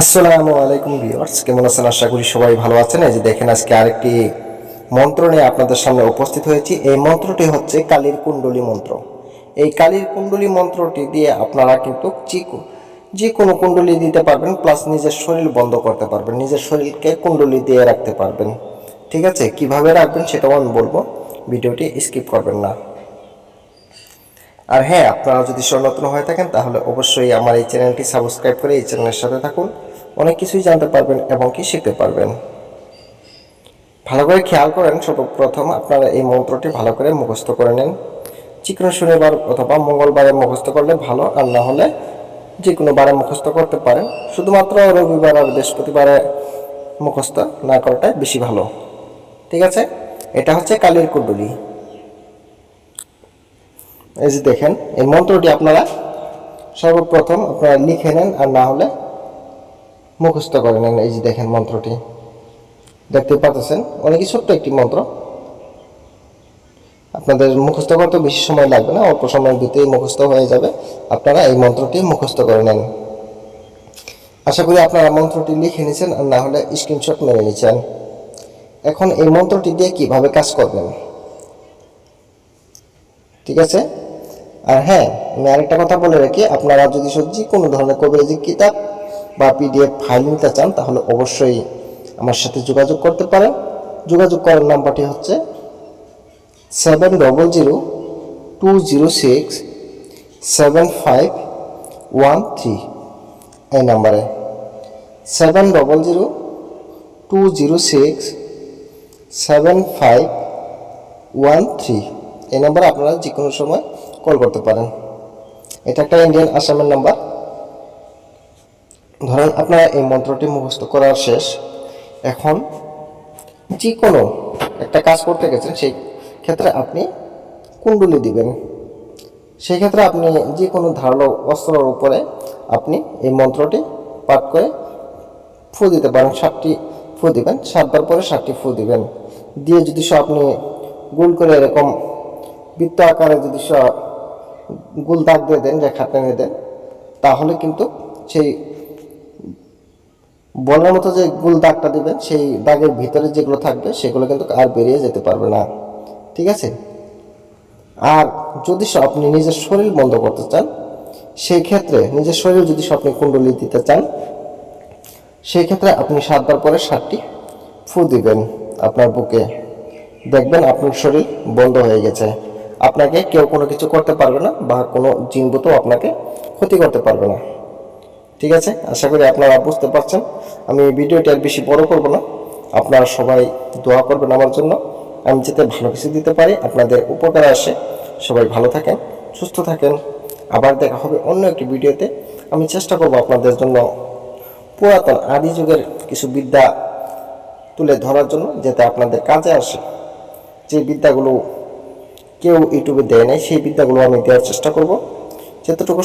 আসসালামু আলাইকুম ভিউয়ার্স, কেমন আছেন? আশা করি সবাই ভালো আছেন। এই যে দেখেন, আজকে আরেকটি মন্ত্র নিয়ে আপনাদের সামনে উপস্থিত হয়েছি। এই মন্ত্রটি হচ্ছে কালীর কুণ্ডলী মন্ত্র। এই কালীর কুণ্ডলী মন্ত্রটি দিয়ে আপনারা কিন্তু যে কো- যে কোনো কুণ্ডলী দিতে পারবেন প্লাস নিজের শরীর বন্ধ করতে পারবেন, নিজের শরীরকে কুণ্ডলী দিয়ে রাখতে পারবেন। ঠিক আছে? কীভাবে রাখবেন সেটাও আমি বলব। ভিডিওটি স্কিপ করবেন না। আর হ্যাঁ আপনারা যদি নতুন হয়ে থাকেন, তাহলে অবশ্যই আমার এই চ্যানেলটি সাবস্ক্রাইব করে এই চ্যানেলের সাথে থাকুন। অনেক কিছুই জানতে পারবেন এবং কি শিখতে পারবেন। ভালো করে খেয়াল করেন, সর্বপ্রথম আপনারা এই মন্ত্রটি ভালো করে মুখস্থ করে নেন। চিকন শনিবার অথবা মঙ্গলবারে মুখস্থ করলে ভালো, আর না হলে যে কোনো বারে মুখস্থ করতে পারেন। শুধুমাত্র রবিবার আর বৃহস্পতিবারে মুখস্থ না করাটাই বেশি ভালো। ঠিক আছে? এটা হচ্ছে কালীর কুণ্ডলী। এই যে দেখেন, এই মন্ত্রটি আপনারা সর্বপ্রথম আপনারা লিখে নেন, আর না হলে মুখস্থ করে নেন এই যে দেখেন মন্ত্রটি। দেখতে পাচ্ছেন অনেকই ছোট্ট একটি মন্ত্র। আপনাদের মুখস্থ করতে বেশি সময় লাগবে না, অল্প সময়ের ভিতরেই মুখস্থ হয়ে যাবে। আপনারা এই মন্ত্রটি মুখস্থ করে নেন। আশা করি আপনারা মন্ত্রটি লিখে নিয়েছেন আর না হলে স্ক্রিনশট মেরে নিয়েছেন এখন এই মন্ত্রটি দিয়ে কীভাবে কাজ করবেন? ঠিক আছে? আর হ্যাঁ আমি আরেকটা কথা বলে রাখি, আপনারা যদি সত্যি কোনো ধরনের কবিরাজি কিতাব বা পিডিএফ ফাইল নিতে চান, তাহলে অবশ্যই আমার সাথে যোগাযোগ করতে পারেন। যোগাযোগ করার নাম্বারটি হচ্ছে seven double zero two zero six seven five one three এই নাম্বারে seven double zero two zero six seven five one three এই নাম্বারে আপনারা যে কোনো সময় কল করতে পারেন। এটা একটা ইন্ডিয়ান আসামের নাম্বার ধরেন আপনারা এই মন্ত্রটি মুখস্থ করার শেষ। এখন যে কোনো একটা কাজ করতে গেছেন, সেই ক্ষেত্রে আপনি কুণ্ডলি দিবেন। সেই ক্ষেত্রে আপনি যে কোনো ধারালো অস্ত্রের উপরে আপনি এই মন্ত্রটি পাঠ করে ফু দিতে পারেন, সাতটি ফু দিবেন, সাতবার পরে সাতটি ফু দিবেন। দিয়ে যদি সব আপনি গোল করে এরকম বৃত্ত আকারে যদি সব গোল দাগ দিয়ে দেন, রেখা টেনে দেন, তাহলে কিন্তু সেই বলের মতো যে গোল দাগটা দিবেন সেই দাগের ভিতরে যেগুলো থাকবে, সেগুলো কিন্তু আর বেরিয়ে যেতে পারবে না। ঠিক আছে? আর যদি আপনি নিজের শরীর বন্ধ করতে চান, সেই ক্ষেত্রে নিজের শরীর যদি সে আপনি কুণ্ডলি দিতে চান, সেই ক্ষেত্রে আপনি সাতবার পরে সাতটি ফু দিবেন আপনার বুকে। দেখবেন আপনার শরীর বন্ধ হয়ে গেছে। আপনাকে কেউ কোনো কিছু করতে পারবে না বা কোনো জিনবুতো আপনাকে ক্ষতি করতে পারবে না। ঠিক আছে? আশা করি আপনারা বুঝতে পারছেন। আমি ভিডিওটি আর বেশি বড় করব না। আপনারা সবাই দোয়া করবেন আমার জন্য। আমি যাতে ভালো কিছু দিতে পারি, আপনাদের উপকারে আসে। সবাই ভালো থাকেন, সুস্থ থাকেন। আবার দেখা হবে অন্য একটি ভিডিওতে। আমি চেষ্টা করব আপনাদের জন্য পুরাতন আদি যুগের কিছু বিদ্যা তুলে ধরার জন্য, যাতে আপনাদের কাজে আসে। যে বিদ্যাগুলো কেউ ইউটিউবে দেয় নাই, সেই বিদ্যাগুলো আমি দেওয়ার চেষ্টা করব। যতটুকু